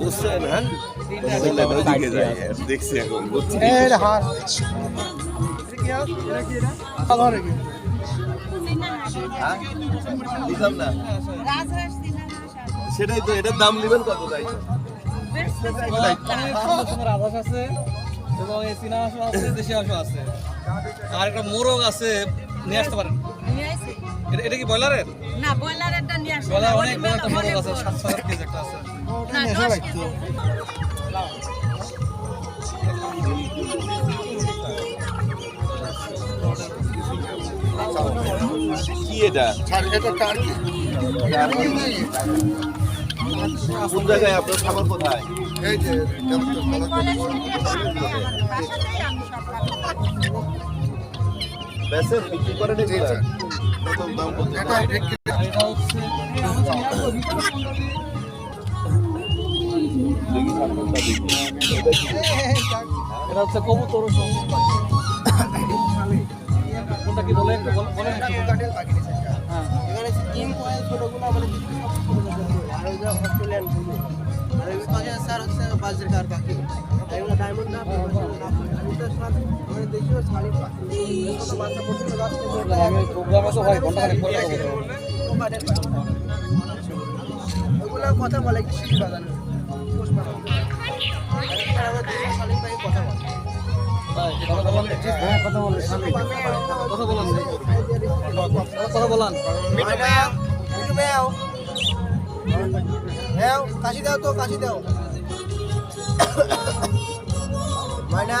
বুঝছেন হ্যাঁ? তিনটা যাই, দেখছি এখন বুঝছি? বুঝলাম না? সেটাই তো এটার দাম নেবেন কত তাই? আছে এবং এই চীনা হাঁসও আছে দেশি হাঁসও আছে। আর একটা মোরগ আছে নিয়ে আসতে পারেন। এটা- এটা কি ব্রয়লারের? না ব্রয়লারেরটা নিয়ে আসে ব্রয়লার অনেক বড় একটা আছে সাতশো আট কেজি একটা আছে। না দশ কেজি। কি এটা? কোন জায়গায় আপনার খাবার কোথায়? বেসেন বিক্রি করেন আর এটা হচ্ছে কি? হচ্ছে কবুতর কোনটা কি বলে? একটু। হ্যাঁ। প্রোগ্রামে তো হয় ঘণ্টা খানিক পরে যাব। কথা বলে কি শিখি কথা বলেন কথা বলেন কথা বলেন কাশি দাও তো কাশি দাও ময়না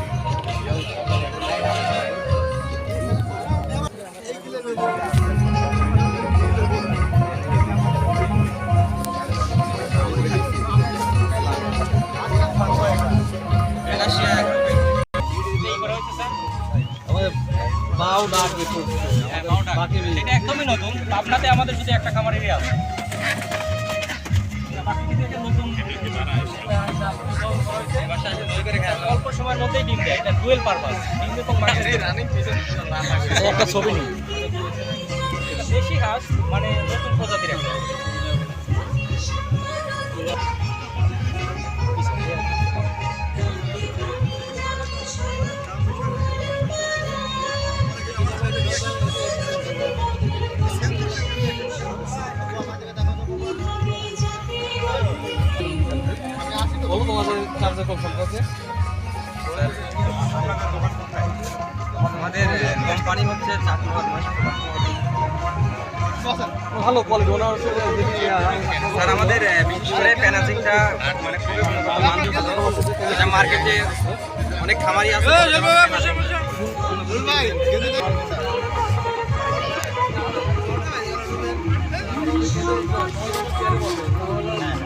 বাউ ডাক এটা একদমই নতুন। পাবনাতে আমাদের শুধু একটা খামার এরিয়া আছে। অল্প সময়ের মধ্যেই ডিম দেয়। এটা ডুয়েল পারপাস ডিম এবং একটা ছবি নিই। দেশি হাঁস মানে নতুন প্রজাতির একটা। তোমাদের চার্জের কত সম্পর্কে আমাদের কোম্পানি হচ্ছে ভালো কোয়ালিটি ওনার স্যার আমাদের বিশেষ করে প্যানাজিংটা মানে খুবই মার্কেটে অনেক খামারি আছে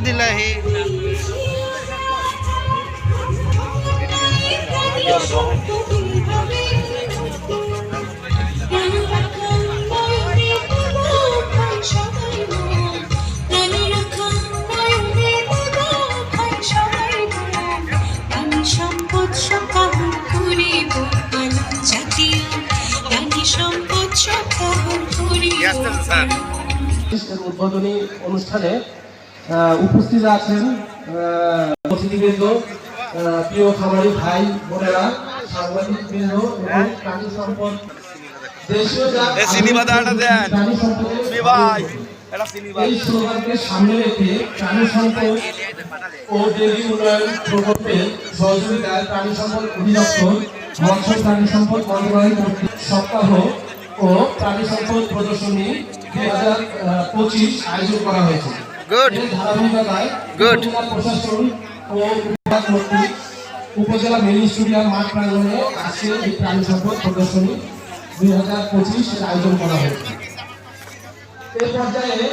দিলাহি সম্পদ সকাহ করিব জাতীয় জ্ঞানী সম্পদ সকাহ করিব উদ্বোধনী অনুষ্ঠানে উপস্থিত আছেন অতিথিবৃন্দ প্রিয় খামারি ভাই বোনেরা সাংবাদিক বৃন্দ এবং প্রাণী সম্পদ দেশীয় জাত প্রাণী সম্পদের এই স্লোগানকে সামনে রেখে প্রাণী সম্পদ ও ডেইরি উন্নয়ন প্রকল্পের সহযোগিতায় প্রাণী সম্পদ অধিদপ্তর মৎস্য প্রাণী সম্পদ মন্ত্রণালয় কর্তৃক সপ্তাহ ও প্রাণী সম্পদ প্রদর্শনী দুই হাজার পঁচিশ আয়োজন করা হয়েছে। এর ধারাবাহিকতায় উপজেলা মিনি স্টেডিয়াম মাঠ প্রাঙ্গণে আজকে এই প্রাণী সম্পদ প্রদর্শনী দুই হাজার পঁচিশ আয়োজন করা হয়েছে। এই পর্যায়ে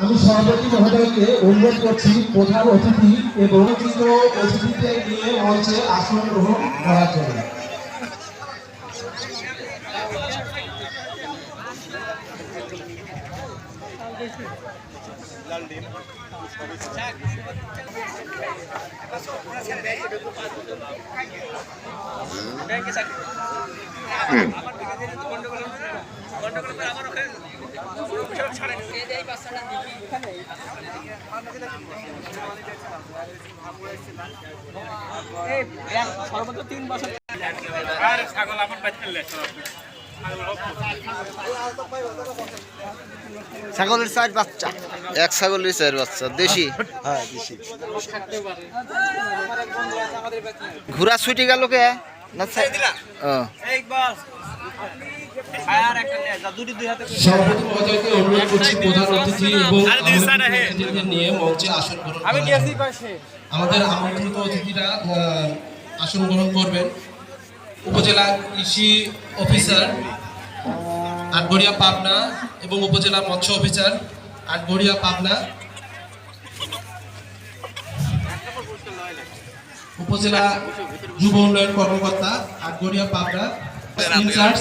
আমি সভাপতি মহোদয়কে অনুরোধ করছি প্রধান অতিথি এবং অতিথিদের নিয়ে মঞ্চে আসন গ্রহণ করার জন্য। সর্বোচ্চ তিন বছর ছাগলের চার বাচ্চা। এক ছাগলের চার বাচ্চা দেশি? হ্যাঁ দেশি। ঘোড়া ছুটি গেল কে? না ছা- ও, সভাপতি মহোদয়কে অনুরোধ করছি প্রধান অতিথি এবং আমাদের অতিথিদের নিয়ে মঞ্চে আসন গ্রহণ আমি আমাদের আমন্ত্রিত অতিথিরা আসন গ্রহণ করবেন। উপজেলা কৃষি অফিসার আটগড়িয়া পাবনা এবং উপজেলা মৎস্য অফিসার আটগড়িয়া পাবনা উপজেলা যুব উন্নয়ন কর্মকর্তা আটগড়িয়া পাবনা ইনচার্জ